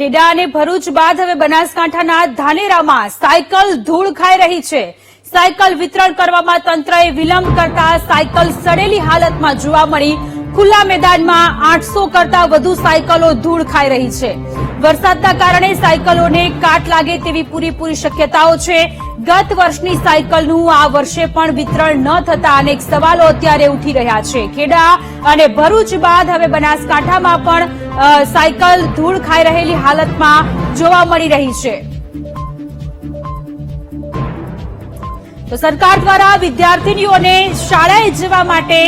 ખેડા અને ભરૂચ બાદ હવે બનાસકાંઠાના ધાનેરામાં સાયકલ ધૂળ ખાઈ રહી છે. સાયકલ વિતરણ કરવામાં તંત્રએ વિલંબ કરતા સાયકલ સડેલી હાલતમાં જોવા મળી. ખુલ્લા મેદાનમાં આઠસો કરતા વધુ સાયકલો ધૂળ ખાઈ રહી છે. વરસાદના કારણે સાયકલોને કાટ લાગે તેવી પૂરેપૂરી શક્યતાઓ છે. ગત વર્ષની સાયકલનું આ વર્ષે પણ વિતરણ ન થતા અનેક સવાલો અત્યારે ઉઠી રહ્યા છે. ખેડા અને ભરૂચ બાદ હવે બનાસકાંઠામાં પણ સાયકલ ધૂળ ખાઈ રહેલી હાલતમાં જોવા મળી રહી છે. તો સરકાર દ્વારા વિદ્યાર્થીનીઓને શાળાએ જવા માટે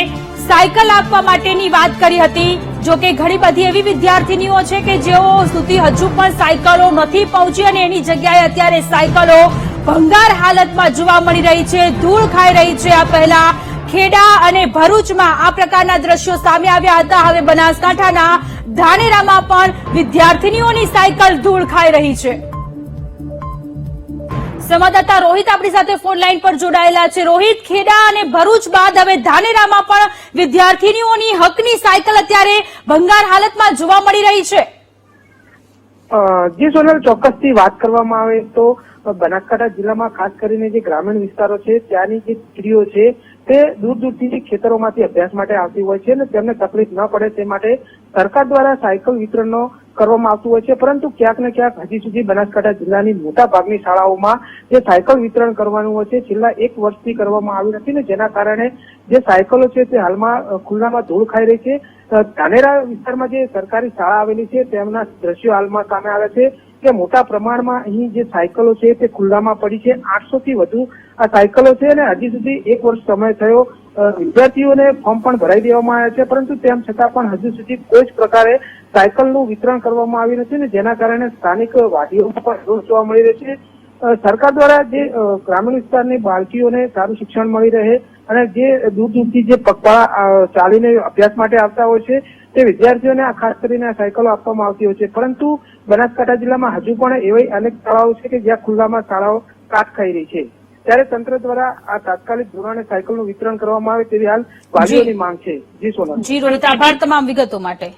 સાયકલ આપવા માટેની વાત કરી હતી. જો કે ઘણી બધી એવી વિદ્યાર્થીનીઓ છે કે જેઓ સુધી હજુ પણ સાયકલો નથી પહોંચી અને એની જગ્યાએ અત્યારે સાયકલો ભંગાર હાલતમાં જોવા મળી રહી છે, ધૂળ ખાઈ રહી છે. આ પહેલા ખેડા અને ભરૂચમાં આ પ્રકારના દ્રશ્યો સામે આવ્યા હતા. હવે બનાસકાંઠાના ધાનેરામાં પણ વિદ્યાર્થીનીઓની સાયકલ ધૂળ ખાઈ રહી છે. સંવાદદાતા રોહિત આપણી સાથે ફોન લાઈન પર જોડાયેલા છે. રોહિત, ખેડા અને ભરૂચ બાદ હવે ધાનેરામાં પણ વિદ્યાર્થીનીઓની હકની સાયકલ અત્યારે ભંગાર હાલતમાં જોવા મળી રહી છે. જી સોનલ, ચોક્કસથી વાત કરવામાં આવે તો બનાસકાંઠા જિલ્લામાં ખાસ કરીને જે ગ્રામીણ વિસ્તારો છે, ત્યાંની જે સ્ત્રીઓ છે, તે દૂર દૂરથી ખેતરોમાંથી અભ્યાસ માટે આવતી હોય છે અને તેમને તકલીફ ન પડે તે માટે સરકાર દ્વારા સાયકલ વિતરણનો કરવામાં આવતું હોય છે. પરંતુ ક્યાંક ને ક્યાંક હજી સુધી બનાસકાંઠા જિલ્લાની મોટા ભાગની શાળાઓમાં જે સાયકલ વિતરણ કરવાનું હોય છે, છેલ્લા એક વર્ષથી કરવામાં આવ્યું નથી ને જેના કારણે જે સાયકલો છે તે હાલમાં ખુલ્લામાં ધૂળ ખાઈ રહી છે. ધાનેરા વિસ્તારમાં જે સરકારી શાળા આવેલી છે, તેમના દ્રશ્યો હાલમાં સામે આવ્યા છે કે મોટા પ્રમાણમાં અહીં જે સાયકલો છે તે ખુલ્લામાં પડી છે. આઠસો થી વધુ આ સાયકલો છે અને હજી સુધી એક વર્ષ સમય થયો વિદ્યાર્થીઓને ફોર્મ પણ ભરાઈ દેવામાં આવ્યા છે, પરંતુ તેમ છતાં પણ હજુ સુધી કોઈ જ પ્રકારે સાયકલનું વિતરણ કરવામાં આવ્યું નથી ને જેના કારણે સ્થાનિક વાડીઓમાં પણ રોષ જોવા મળી રહ્યો છે. સરકાર દ્વારા જે ગ્રામીણ વિસ્તારની બાળકીઓને સારું શિક્ષણ મળી રહે અને જે દૂર દૂરથી જે પગપાળા ચાલીને અભ્યાસ માટે આવતા હોય છે, તે વિદ્યાર્થીઓને આ ખાસ કરીને સાયકલો આપવામાં આવતી હોય છે. પરંતુ બનાસકાંઠા જિલ્લામાં હજુ પણ એવી અનેક શાળાઓ છે કે જ્યાં ખુલ્લામાં શાળાઓ કાટ ખાઈ રહી છે. ત્યારે તંત્ર દ્વારા આ તાત્કાલિક ધોરણે સાયકલનું વિતરણ કરવામાં આવે તેવી હાલ વાલીઓની માંગ છે. જી સોનલ. જી રોહિત આભાર તમામ વિગતો માટે.